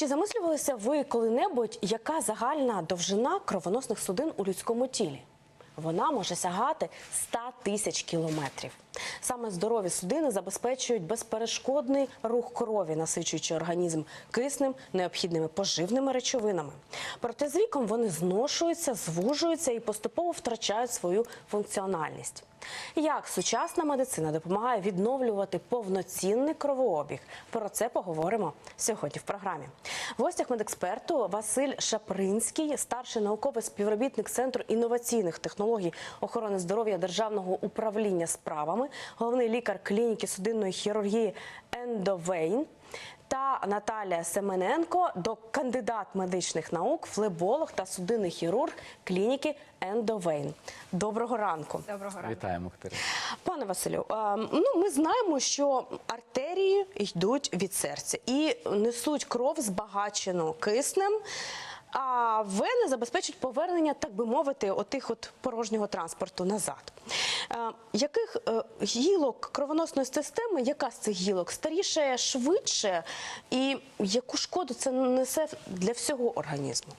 Чи замислювалися ви коли-небудь, яка загальна довжина кровоносних судин у людському тілі? Вона може сягати 100 тисяч кілометрів. Саме здорові судини забезпечують безперешкодний рух крові, насичуючи організм киснем, необхідними поживними речовинами. Проте з віком вони зношуються, звужуються і поступово втрачають свою функціональність. Як сучасна медицина допомагає відновлювати повноцінний кровообіг? Про це поговоримо сьогодні в програмі. В гостях медексперту Василь Шапринський, старший науковий співробітник Центру інноваційних технологій охорони здоров'я Державного управління справами, головний лікар клініки судинної хірургії Ендовейн. Та Наталія Семененко, до кандидат медичних наук, флеболог та судинний хірург клініки Ендовейн. Доброго ранку. Доброго ранку. Вітаємо, Катерина. Пане Василю, е, ну ми знаємо, що артерії йдуть від серця і несуть кров збагачену киснем. А вени забезпечують повернення, так би мовити, отих от порожнього транспорту назад. Е, яких е, гілок кровоносної системи, яка з цих гілок старіше швидше, і яку шкоду це несе для всього організму?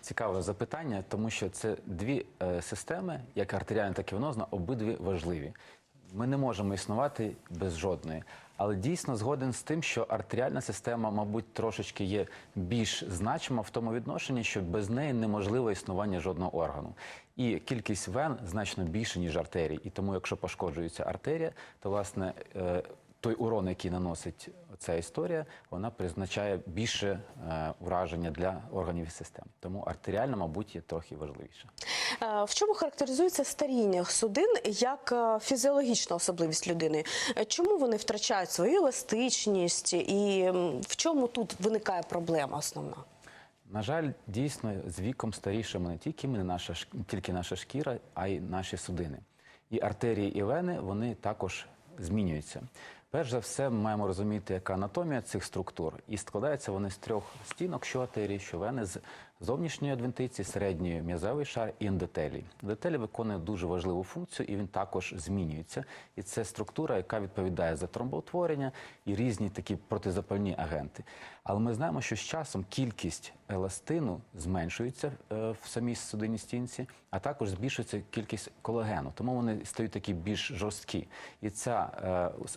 Цікаве запитання, тому що це дві е, системи, як артеріальна, так і венозна, обидві важливі. Ми не можемо існувати без жодної. Але дійсно згоден з тим, що артеріальна система, мабуть, трошечки є більш значима в тому відношенні, що без неї неможливо існування жодного органу. І кількість вен значно більше, ніж артерій. І тому, якщо пошкоджується артерія, то власне. Той урон, який наносить ця історія, вона призначає більше е, ураження для органів і систем. Тому артеріальна, мабуть, є трохи важливіше. Е, В чому характеризується старіння судин як е, фізіологічна особливість людини? Чому вони втрачають свою еластичність, і в чому тут виникає проблема основна? На жаль, дійсно з віком старішими не тільки ми, не наша тільки наша шкіра, а й наші судини. І артерії і вени вони також змінюються. Перш за все, ми маємо розуміти, яка анатомія цих структур, і складаються вони з трьох стінок, що артерії, що вени з зовнішньої адвентиції, середньої м'язевий шар і ендотелій. Ендотелій виконує дуже важливу функцію, і він також змінюється. І це структура, яка відповідає за тромбоутворення і різні такі протизапальні агенти. Але ми знаємо, що з часом кількість еластину зменшується е, в самій судинній стінці, а також збільшується кількість колагену. Тому вони стають такі більш жорсткі. І ця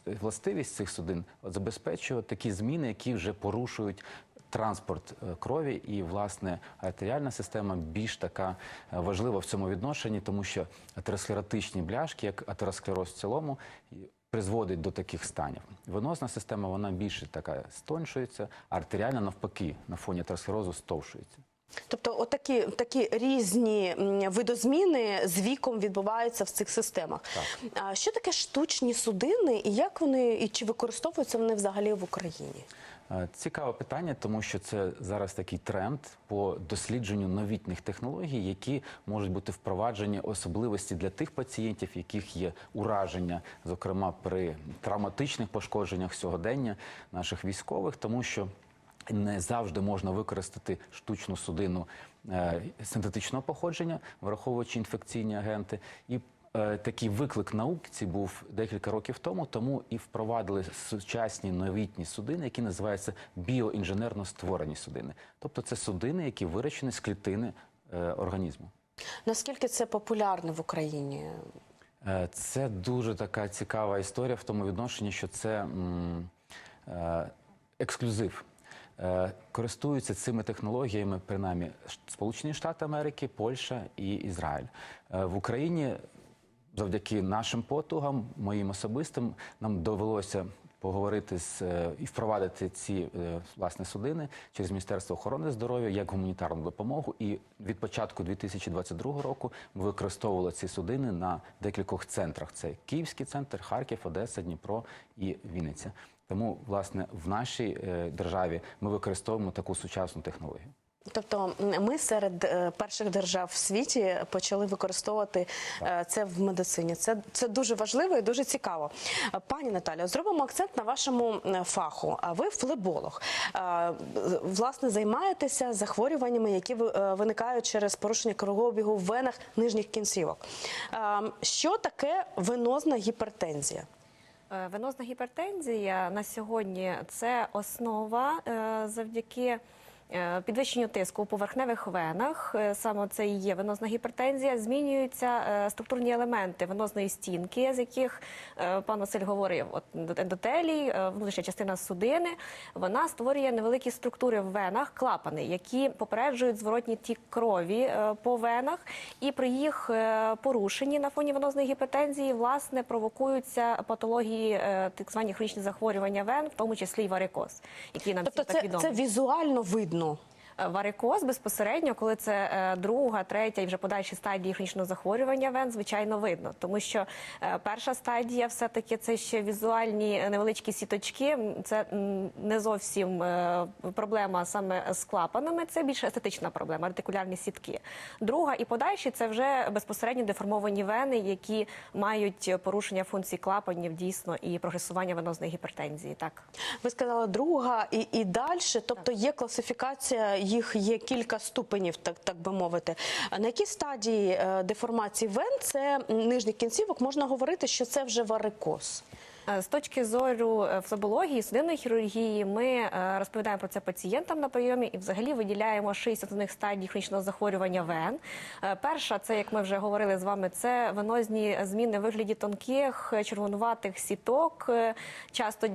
е, властивість цих судин забезпечує такі зміни, які вже порушують. Транспорт е, крові і власне артеріальна система більш така е, важлива в цьому відношенні, тому що атеросклеротичні бляшки, як атеросклероз в цілому, призводить до таких станів. Венозна система вона більше така стоншується, а артеріальна навпаки на фоні атеросклерозу стовшується. Тобто, отакі такі різні видозміни з віком відбуваються в цих системах. А що таке штучні судини, і як вони і чи використовуються вони взагалі в Україні? Е, Цікаве питання, тому що це зараз такий тренд по дослідженню новітніх технологій, які можуть бути впроваджені особливості для тих пацієнтів, яких є ураження, зокрема при травматичних пошкодженнях сьогодення наших військових, тому що не завжди можна використати штучну судину е, синтетичного походження, враховуючи інфекційні агенти. І такий виклик науці був декілька років тому, тому і впровадили сучасні новітні судини, які називаються біоінженерно створені судини. Тобто це судини, які вирощені з клітини е, організму. Наскільки це популярно в Україні? Е, Це дуже така цікава історія в тому відношенні, що це е, ексклюзив. Е, Користуються цими технологіями, принаймні Сполучені Штати Америки, Польща і Ізраїль. Е, В Україні завдяки нашим потугам, моїм особистим, нам довелося поговорити з е, і впровадити ці е, власне судини через Міністерство охорони здоров'я як гуманітарну допомогу. І від початку 2022 року ми використовували ці судини на декількох центрах: це Київський центр, Харків, Одеса, Дніпро і Вінниця. Тому, власне, в нашій е, державі ми використовуємо таку сучасну технологію. Тобто ми серед е, перших держав в світі почали використовувати е, це в медицині. Це, це дуже важливо і дуже цікаво. Е, Пані Наталія, зробимо акцент на вашому фаху. А ви флеболог. Власне, займаєтеся захворюваннями, які виникають через порушення кровообігу в венах нижніх кінцівок. Що таке венозна гіпертензія? Венозна гіпертензія на сьогодні це основа завдяки підвищенню тиску у поверхневих венах. Е, Саме це і є венозна гіпертензія. Змінюються е, структурні елементи венозної стінки, з яких е, пан Василь говорив. От ендотелій, е, внутрішня частина судини, вона створює невеликі структури в венах, клапани, які попереджують зворотній тік крові е, по венах, і при їх е, порушенні на фоні венозної гіпертензії власне провокуються патології, е, так звані хронічні захворювання вен, в тому числі й варикоз, який нам Тобто так це, відомий. це візуально видно. Е, Варикоз безпосередньо, коли це е, друга, третя і вже подальші стадії хронічного захворювання вен, звичайно, видно. Тому що е, перша стадія, все-таки це ще візуальні е, невеличкі сіточки. Це не зовсім проблема саме з клапанами, це більше естетична проблема, артикулярні сітки. Друга і подальші це вже безпосередньо деформовані вени, які мають порушення функцій клапанів дійсно і прогресування венозної гіпертензії. Так. Ви сказали друга і, і далі, тобто є класифікація, їх є кілька ступенів, так, так би мовити. На якій стадії е, деформації вен це нижніх кінцівок можна говорити, що це вже варикоз? Е, З точки зору е, флебології, судинної хірургії, ми е, розповідаємо про це пацієнтам на прийомі і взагалі виділяємо шість основних стадій хронічного захворювання вен. Перша, це як ми вже говорили з вами, це венозні зміни в вигляді тонких червонуватих сіток. Часто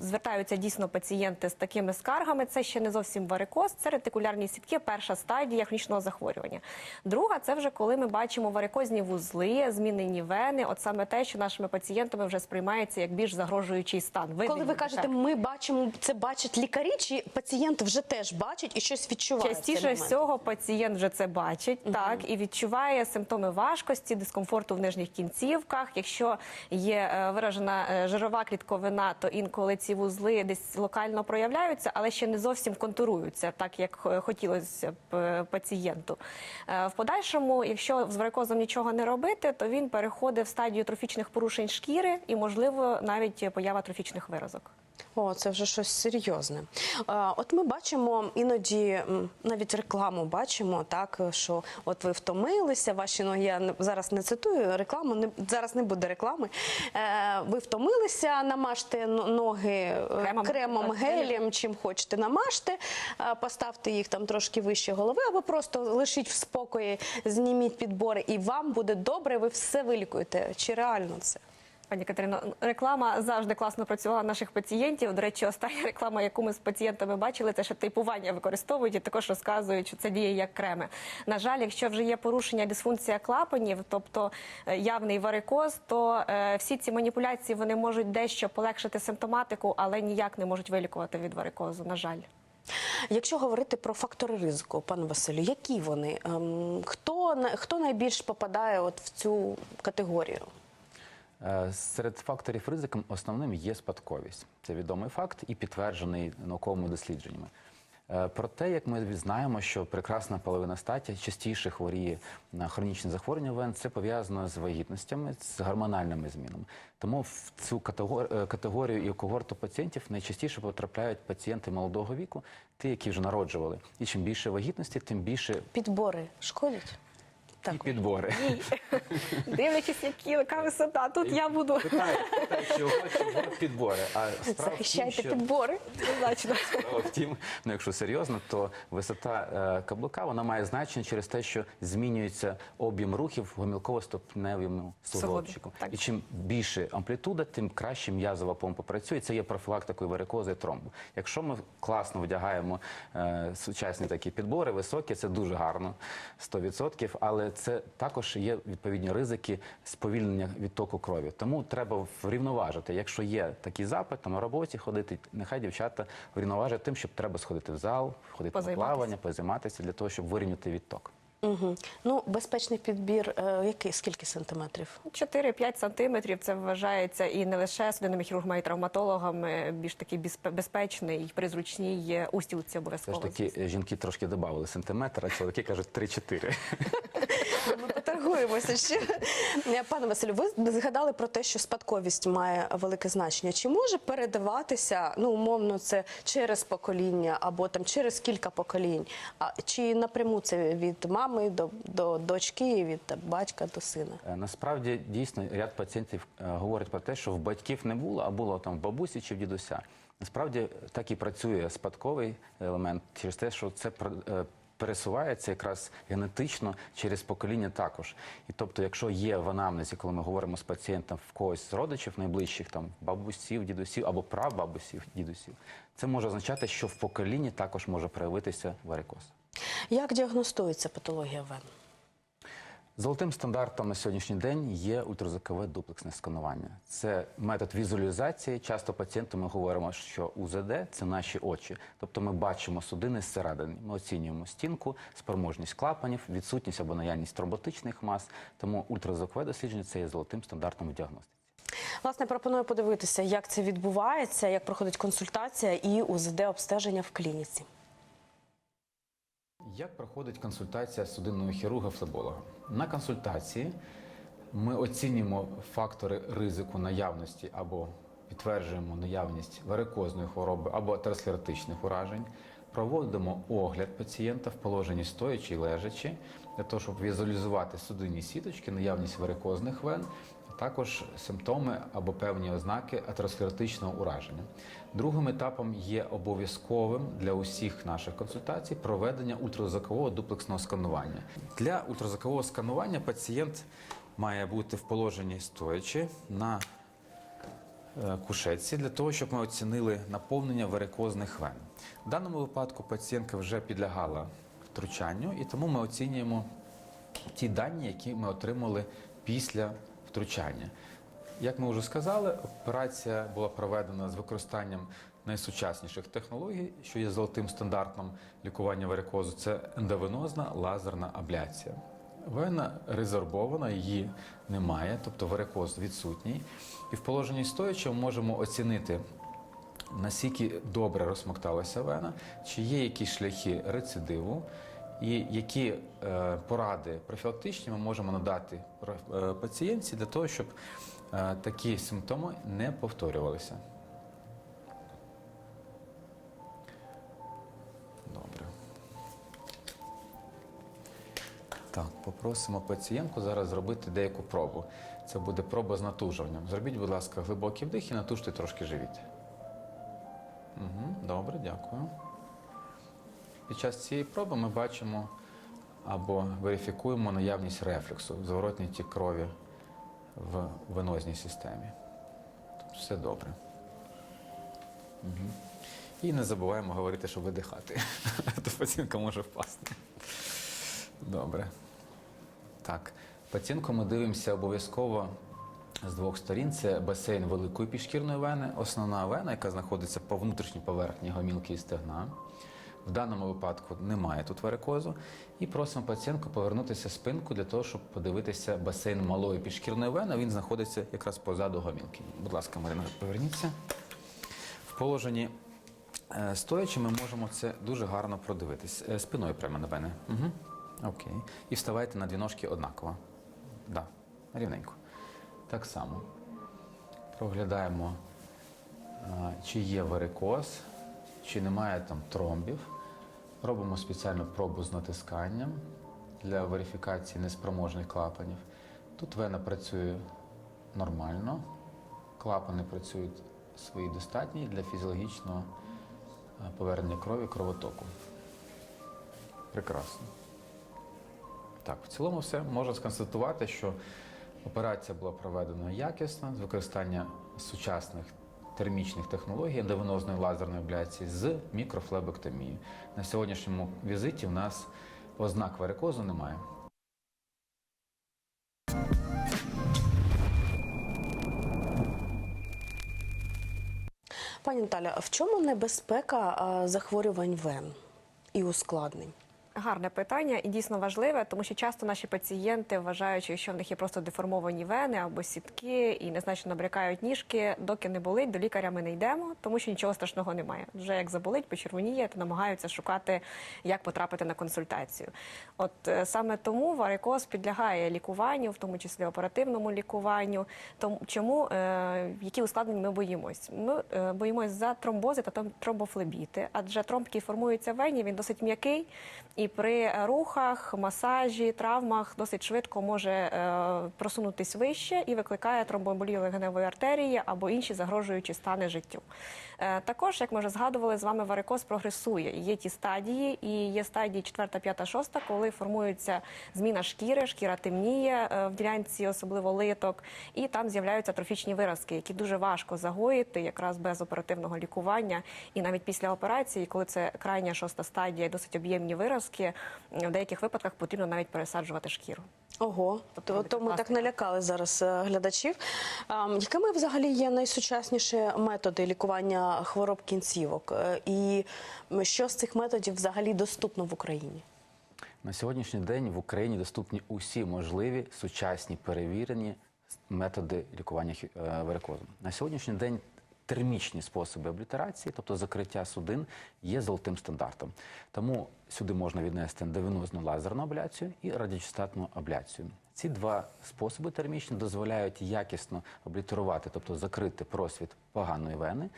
звертаються дійсно пацієнти з такими скаргами. Це ще не зовсім варикоз, це ретикулярні сітки, перша стадія хронічного захворювання. Друга це вже коли ми бачимо варикозні вузли, змінені вени. От саме те, що нашими пацієнтами вже сприймається як більш загрожуючий стан. Ви Коли ви кажете, так. ми бачимо, це бачать лікарі, чи пацієнт вже теж бачить і щось відчуває? Частіше всього пацієнт вже це бачить, так і відчуває симптоми важкості, дискомфорту в нижніх кінцівках. Якщо є е, виражена е, жирова клітковина, то інколи ці вузли десь локально проявляються, але ще не зовсім контуруються, так як е, хотілося б пацієнту. В подальшому, якщо з варикозом нічого не робити, то він переходить в стадію трофічних порушень шкіри і, можливо, навіть поява трофічних виразок. О, це вже щось серйозне. От ми бачимо іноді навіть рекламу бачимо, так що от ви втомилися, ваші ноги я зараз не цитую рекламу, не зараз не буде реклами. Е, ви втомилися, намажте ноги е, Кремом, кремом, гелем, чим хочете, намажте, е, поставте їх там трошки вище голови, або просто лишіть в спокої, зніміть підбори, і вам буде добре. Ви все вилікуєте. Чи реально це? Пані Катерино, реклама завжди класно працювала наших пацієнтів. До речі, остання реклама, яку ми з пацієнтами бачили, це ще типування використовують і також розказують, що це діє як креми. На жаль, якщо вже є порушення дисфункція клапанів, тобто е, явний варикоз, то е, всі ці маніпуляції вони можуть дещо полегшити симптоматику, але ніяк не можуть вилікувати від варикозу. На жаль. Якщо говорити про фактори ризику, пане Василю, які вони? Ем, Хто, хто найбільш попадає от в цю категорію? Е, Серед факторів ризику основним є спадковість. Це відомий факт і підтверджений науковими дослідженнями. Е, Проте, як ми знаємо, що прекрасна половина статі частіше хворіє на хронічні захворювання вен, це пов'язано з вагітностями, з гормональними змінами. Тому в цю е, категорію і когорту пацієнтів найчастіше потрапляють пацієнти молодого віку, ті, які вже народжували. І чим більше вагітності, тим більше Підбори шкодять? І підбори. Дивлячись, які яка висота, тут я буду питають, чого, чого підбори. А справа в тім, Захищайте що підбори. однозначно. Справа Втім, ну якщо серйозно, то висота е, каблука вона має значення через те, що змінюється об'єм рухів в гомілково-ступневому суглобчику. так. І чим більше амплітуда, тим краще м'язова помпа працює. Це є профілактикою варикози і тромбу. Якщо ми класно вдягаємо е, сучасні такі підбори, високі, це дуже гарно, 100%, але це також є відповідні ризики сповільнення відтоку крові. Тому треба врівноважити. Якщо є такий запит, то на роботі ходити, нехай дівчата врівноважать тим, щоб треба сходити в зал, ходити на плавання, позайматися для того, щоб вирівняти відток. Угу. Ну, безпечний підбір, е, який, скільки сантиметрів? 4-5 сантиметрів це вважається і не лише судинними хірургами і травматологами, більш такий безпе- безпечний при зручній устілці Все ж обов'язково. таки е, жінки трошки додали сантиметр, а чоловіки кажуть 3-4. Поспілкуємося ще. Пане Василю, ви згадали про те, що спадковість має велике значення. Чи може передаватися, ну умовно, це через покоління або там через кілька поколінь? А чи напряму це від мами до, до дочки, від там, батька до сина? Е, Насправді дійсно ряд пацієнтів е, говорять про те, що в батьків не було, а було там в бабусі чи в дідуся. Насправді так і працює спадковий елемент через те, що це е, пересувається якраз генетично через покоління також. І тобто, якщо є в анамнезі, коли ми говоримо з пацієнтом в когось з родичів найближчих, там бабусів, дідусів або прабабусів, дідусів, це може означати, що в поколінні також може проявитися варикоз. Як діагностується патологія вен? Золотим стандартом на сьогоднішній день є ультразвукове дуплексне сканування. Це метод візуалізації. Часто пацієнту ми говоримо, що УЗД це наші очі. Тобто ми бачимо судини зсередини. Ми оцінюємо стінку, спроможність клапанів, відсутність або наявність тромботичних мас. Тому ультразвукове дослідження це є золотим стандартом в діагностиці. Власне, пропоную подивитися, як це відбувається, як проходить консультація і УЗД обстеження в клініці. Як проходить консультація судинного хірурга флеболога? На консультації ми оцінюємо фактори ризику наявності або підтверджуємо наявність варикозної хвороби або атеросклеротичних уражень, проводимо огляд пацієнта в положенні стоячи і лежачи, для того, щоб візуалізувати судинні сіточки, наявність варикозних вен, також симптоми або певні ознаки атеросклеротичного ураження. Другим етапом є обов'язковим для усіх наших консультацій проведення ультразвукового дуплексного сканування. Для ультразвукового сканування пацієнт має бути в положенні стоячи на е, кушетці для того, щоб ми оцінили наповнення варикозних вен. В даному випадку пацієнтка вже підлягала втручанню, і тому ми оцінюємо ті дані, які ми отримали після втручання. Як ми вже сказали, операція була проведена з використанням найсучасніших технологій, що є золотим стандартом лікування варикозу. Це ендовенозна лазерна абляція. Вена резорбована, її немає, тобто варикоз відсутній. І в положенні стоячи ми можемо оцінити, наскільки добре розсмокталася вена, чи є якісь шляхи рецидиву, і які е, поради профілактичні ми можемо надати е, пацієнтці для того, щоб е, такі симптоми не повторювалися. Добре. Так, попросимо пацієнтку зараз зробити деяку пробу. Це буде проба з натужуванням. Зробіть, будь ласка, глибокий вдих і натужте трошки живіт. Угу, добре, дякую. Під час цієї проби ми бачимо або верифікуємо наявність рефлексу, зворотній тік крові в венозній системі. Тобто все добре. Угу. І не забуваємо говорити, щоб видихати. То пацієнтка може впасти. Добре. Так, пацієнтку ми дивимося обов'язково з двох сторін. Це басейн великої пішкірної вени, основна вена, яка знаходиться по внутрішній поверхні гомілки і стегна. В даному випадку немає тут варикозу. І просимо пацієнтку повернутися спинку для того, щоб подивитися басейн малої пішкірної вени. Він знаходиться якраз позаду гомілки. Будь ласка, Марина, поверніться. В положенні е, стоячи ми можемо це дуже гарно продивитись. Е, Спиною прямо на мене. Угу. Окей. І вставайте на дві ножки однаково. Да, рівненько. Так само. Проглядаємо, е, чи є варикоз, чи немає там тромбів. Робимо спеціальну пробу з натисканням для верифікації неспроможних клапанів. Тут вена працює нормально, клапани працюють свої достатні для фізіологічного е, повернення крові кровотоку. Прекрасно. Так, в цілому все можна сконстатувати, що операція була проведена якісно з використанням сучасних термічних технологій ендовенозної лазерної абляції з мікрофлебектомією. На сьогоднішньому візиті в нас ознак варикозу немає. Пані Наталя, в чому небезпека захворювань вен і ускладнень? Гарне питання і дійсно важливе, тому що часто наші пацієнти вважають, що в них є просто деформовані вени або сітки і незначно набрякають ніжки. Доки не болить, до лікаря ми не йдемо, тому що нічого страшного немає. Вже як заболить, почервоніє, то намагаються шукати, як потрапити на консультацію. От е, саме тому варикоз підлягає лікуванню, в тому числі оперативному лікуванню. Тому чому е, які ускладнення ми боїмось? Ми е, боїмось за тромбози та тромбофлебіти, адже тромб, який формується в вені, він досить м'який. При рухах, масажі, травмах досить швидко може е, просунутись вище і викликає тромбоемболію легеневої артерії або інші загрожуючі стани життю. Е, також, як ми вже згадували, з вами варикоз прогресує. Є ті стадії, і є стадії 4, 5, 6, коли формується зміна шкіри, шкіра темніє е, в ділянці, особливо литок, і там з'являються трофічні виразки, які дуже важко загоїти якраз без оперативного лікування. І навіть після операції, коли це крайня шоста стадія, досить об'ємні виразки, в деяких випадках потрібно навіть пересаджувати шкіру. Ого, Тобто то, то ми так налякали зараз е, глядачів. А, якими взагалі є найсучасніші методи лікування хвороб кінцівок? Е, І що з цих методів взагалі доступно в Україні? На сьогоднішній день в Україні доступні усі можливі сучасні перевірені методи лікування е, варикозу. На сьогоднішній день термічні способи облітерації, тобто закриття судин, є золотим стандартом. Тому сюди можна віднести ендовенозну лазерну абляцію і радіочастотну абляцію. Ці два способи термічні дозволяють якісно облітерувати, тобто закрити просвіт поганої вени,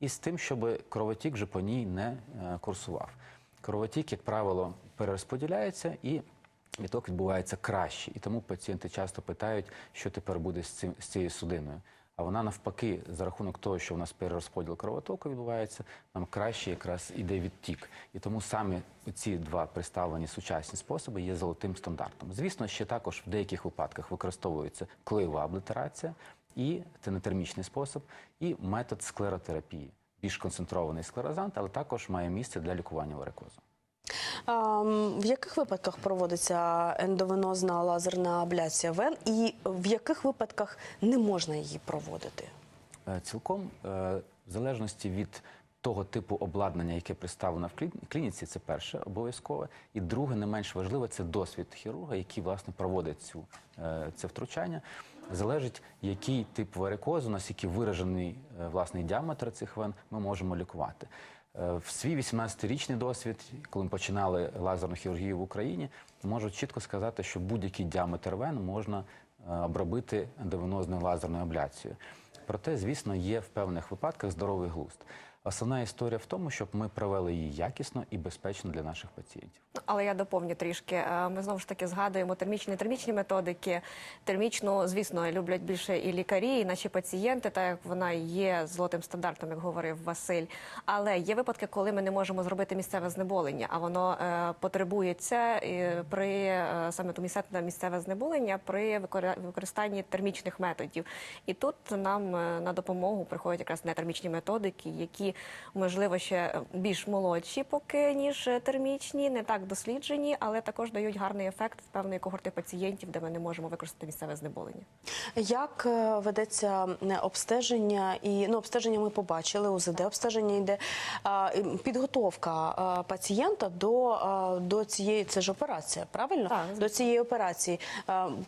і з тим, щоб кровотік вже по ній не е, курсував. Кровотік, як правило, перерозподіляється і відток відбувається краще. І тому пацієнти часто питають, що тепер буде з, цим, з цією судиною. Вона навпаки, за рахунок того, що у нас перерозподіл кровотоку відбувається, нам краще якраз іде відтік. І тому саме ці два представлені сучасні способи є золотим стандартом. Звісно, ще також в деяких випадках використовується клеєва облітерація, і це не термічний спосіб, і метод склеротерапії. Більш концентрований склерозант, але також має місце для лікування варикозу. В яких випадках проводиться ендовенозна лазерна абляція вен, і в яких випадках не можна її проводити? Е, Цілком е, в залежності від того типу обладнання, яке представлено в клі- клініці, це перше обов'язкове. І друге, не менш важливе, це досвід хірурга, який власне проводить цю е, це втручання. Залежить, який тип варикозу, наскільки виражений власний діаметр цих вен, ми можемо лікувати. Е, В свій 18-річний досвід, коли ми починали лазерну хірургію в Україні, можу чітко сказати, що будь-який діаметр вен можна е, обробити ендовенозною лазерною абляцією. Проте, звісно, є в певних випадках здоровий глузд. Основна історія в тому, щоб ми провели її якісно і безпечно для наших пацієнтів. Ну, Але я доповню трішки. Е, Ми знову ж таки згадуємо термічні нетермічні методики. Термічну, звісно, люблять більше і лікарі, і наші пацієнти, так як вона є золотим стандартом, як говорив Василь. Але є випадки, коли ми не можемо зробити місцеве знеболення, а воно е, потребується е, при е, саме то місцеве, знеболення при використанні термічних методів. І тут нам е, на допомогу приходять якраз нетермічні методики, які можливо ще більш молодші, поки ніж е, термічні, не так досліджені, але також дають гарний ефект в певної когорти пацієнтів, де ми не можемо використати місцеве знеболення. Як е, ведеться е, обстеження? І ну, обстеження ми побачили, УЗД обстеження йде. Підготовка пацієнта до, до цієї це ж операція, правильно? Так, до цієї операції.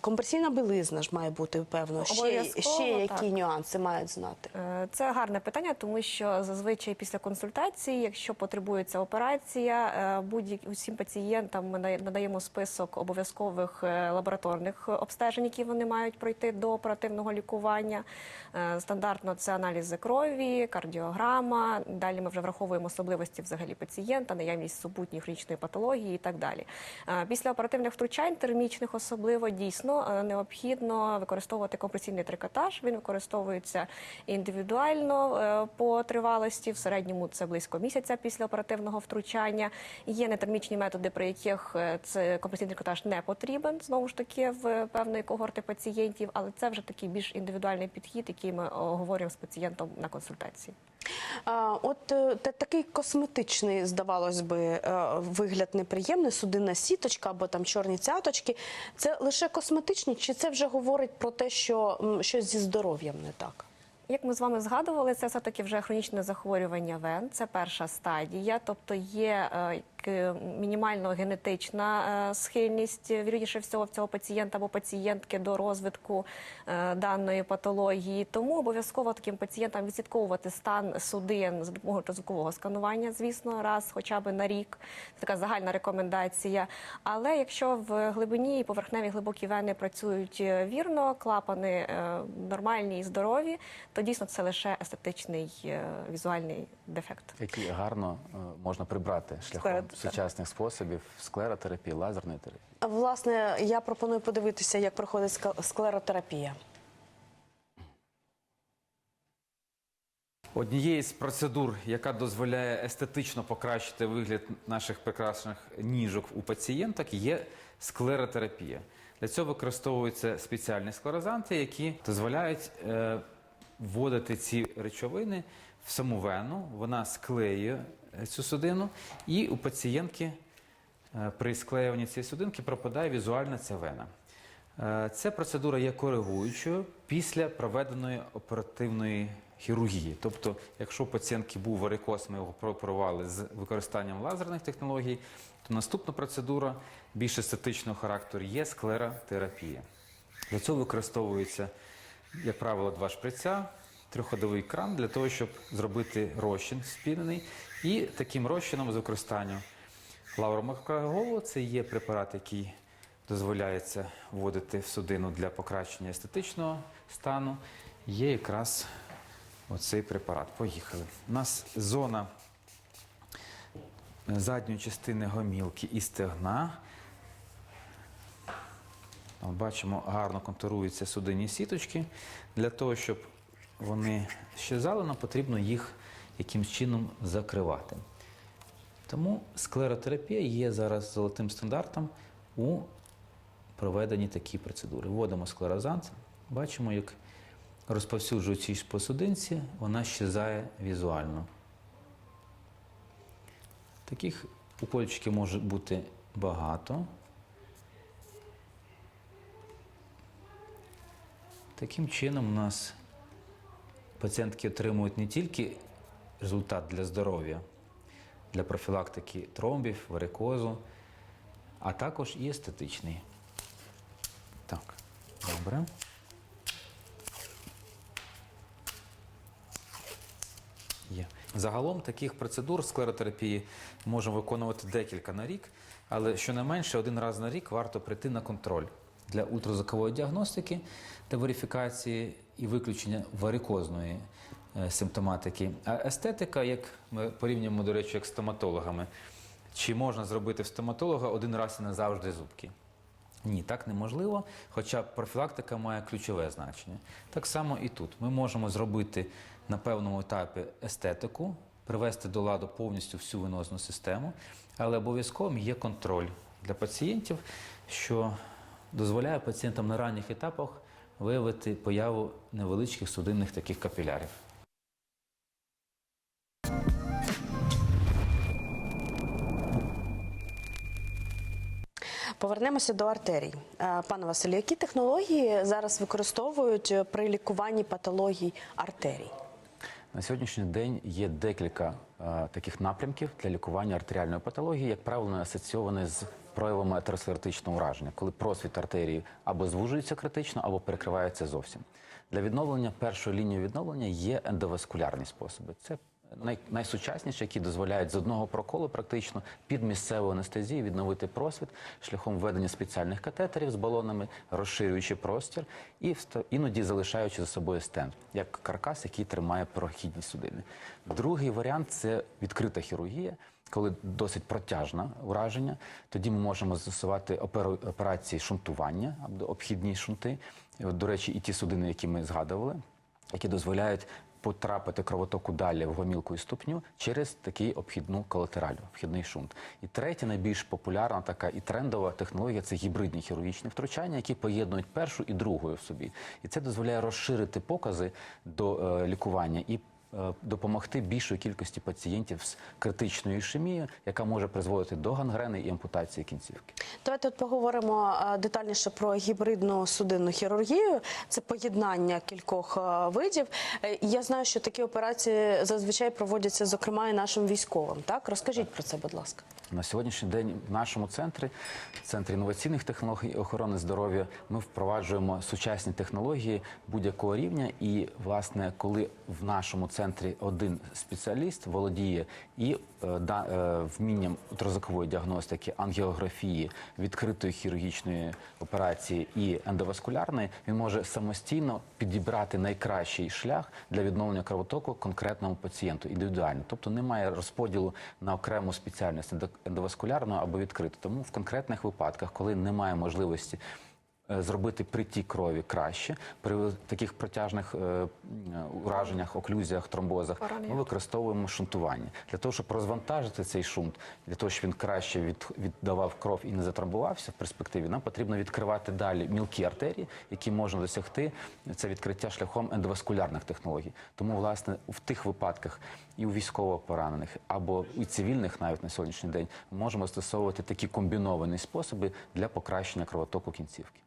Компресійна білизна ж має бути певно. Ще, ще які так. нюанси мають знати? Це гарне питання, тому що зазвичай після консультації, якщо потребується операція, е, будь усім пацієнтам ми надаємо список обов'язкових е, лабораторних обстежень, які вони мають пройти до оперативного лікування. Е, Стандартно це аналізи крові, кардіограма. Далі ми вже враховуємо особливості взагалі пацієнта, наявність супутньої хронічної патології і так далі. Після оперативних втручань, термічних особливо дійсно необхідно використовувати компресійний трикотаж. Він використовується індивідуально по тривалості. В середньому це близько місяця після оперативного втручання. Є нетермічні методи, при яких е, це компресійний трикотаж не потрібен знову ж таки в певної когорти пацієнтів, але це вже такий більш індивідуальний підхід, який ми оговорюємо з пацієнтом на консультації. От е, та- такий косметичний, здавалось би, е, вигляд неприємний, судинна сіточка або там чорні цяточки. Це лише косметичні, чи це вже говорить про те, що щось зі здоров'ям не так? Як ми з вами згадували, це все таки вже хронічне захворювання вен. Це перша стадія, тобто є е, таки мінімально генетична е, схильність, е, вірніше всього, в цього пацієнта або пацієнтки до розвитку е, даної патології. Тому обов'язково таким пацієнтам відслідковувати стан судин за допомогою ультразвукового сканування, звісно, раз хоча б на рік. Це така загальна рекомендація. Але якщо в глибині і поверхневі глибокі вени працюють вірно, клапани нормальні і здорові, то дійсно це лише естетичний візуальний дефект. Які гарно можна прибрати шляхом. Сучасних способів склеротерапії, лазерної терапії. Власне, я пропоную подивитися, як проходить склеротерапія. Однією з процедур, яка дозволяє естетично покращити вигляд наших прекрасних ніжок у пацієнток, є склеротерапія. Для цього використовуються спеціальні склерозанти, які дозволяють е, вводити ці речовини в саму вену. Вона склеює цю судину, і у пацієнтки е, при склеюванні цієї судинки пропадає візуально ця вена. Е, Ця процедура є коригуючою після проведеної оперативної хірургії. Тобто, якщо у пацієнтки був варикоз, ми його прооперували з використанням лазерних технологій, то наступна процедура більш естетичного характеру є склеротерапія. Для цього використовується, як правило, два шприця, трьохходовий кран для того, щоб зробити розчин спінений. І таким розчином з використанням лауромакроголу це є препарат, який дозволяється вводити в судину для покращення естетичного стану. Є якраз оцей препарат. Поїхали. У нас зона задньої частини гомілки і стегна. Бачимо, гарно контуруються судинні сіточки. Для того, щоб вони щезали, потрібно їх якимсь чином закривати. Тому склеротерапія є зараз золотим стандартом у проведенні такі процедури. Вводимо склерозант, бачимо, як розповсюджуючись по судинці, вона щезає візуально. Таких укольчиків може бути багато. Таким чином, у нас пацієнтки отримують не тільки результат для здоров'я, для профілактики тромбів, варикозу, а також і естетичний. Так, добре. Є. Загалом таких процедур склеротерапії можемо виконувати декілька на рік, але щонайменше один раз на рік варто прийти на контроль для ультразвукової діагностики та верифікації і виключення варикозної е, симптоматики. А естетика, як ми порівнюємо, до речі, як з стоматологами, чи можна зробити в стоматолога один раз і назавжди зубки? Ні, так неможливо, хоча профілактика має ключове значення. Так само і тут. Ми можемо зробити на певному етапі естетику, привести до ладу повністю всю венозну систему, але обов'язково є контроль для пацієнтів, що дозволяє пацієнтам на ранніх етапах виявити появу невеличких судинних таких капілярів. Повернемося до артерій. Е, Пане Василю, які технології зараз використовують при лікуванні патологій артерій? На сьогоднішній день є декілька е, таких напрямків для лікування артеріальної патології, як правило, асоційовані з проявами атеросклеротичного ураження, коли просвіт артерії або звужується критично, або перекривається зовсім. Для відновлення першої лінії відновлення є ендоваскулярні способи. Це най, найсучасніші, які дозволяють з одного проколу практично під місцевою анестезією відновити просвіт шляхом введення спеціальних катетерів з балонами, розширюючи простір і іноді залишаючи за собою стенд, як каркас, який тримає прохідні судини. Другий варіант це відкрита хірургія. Коли досить протяжне ураження, тоді ми можемо застосувати операції шунтування обхідні шунти. До речі, і ті судини, які ми згадували, які дозволяють потрапити кровотоку далі в гомілку і ступню через такий обхідну колатераль, обхідний шунт. І третя, найбільш популярна така і трендова технологія це гібридні хірургічні втручання, які поєднують першу і другою в собі. І це дозволяє розширити покази до е, лікування і допомогти більшої кількості пацієнтів з критичною ішемією, яка може призводити до гангрени і ампутації кінцівки. Давайте от поговоримо е, детальніше про гібридну судинну хірургію. Це поєднання кількох е, видів. Е, Я знаю, що такі операції зазвичай проводяться, зокрема, і нашим військовим. Так, розкажіть про це, будь ласка. На сьогоднішній день в нашому центрі, центрі інноваційних технологій охорони здоров'я, ми впроваджуємо сучасні технології будь-якого рівня. І, власне, коли в нашому центрі один спеціаліст володіє і е, да, е, вмінням ультразвукової діагностики, ангіографії, відкритої хірургічної операції і ендоваскулярної, він може самостійно підібрати найкращий шлях для відновлення кровотоку конкретному пацієнту індивідуально. Тобто немає розподілу на окрему спеціальність ендо- ендоваскулярну або відкриту. Тому в конкретних випадках, коли немає можливості зробити притік крові краще при таких протяжних е, ураженнях, оклюзіях, тромбозах, ми використовуємо шунтування для того, щоб розвантажити цей шунт, для того, щоб він краще від, віддавав кров і не затрамбувався в перспективі. Нам потрібно відкривати далі мілкі артерії, які можна досягти це відкриття шляхом ендоваскулярних технологій. Тому, власне, в тих випадках і у військовопоранених або і цивільних, навіть на сьогоднішній день, можемо застосовувати такі комбіновані способи для покращення кровотоку кінцівки.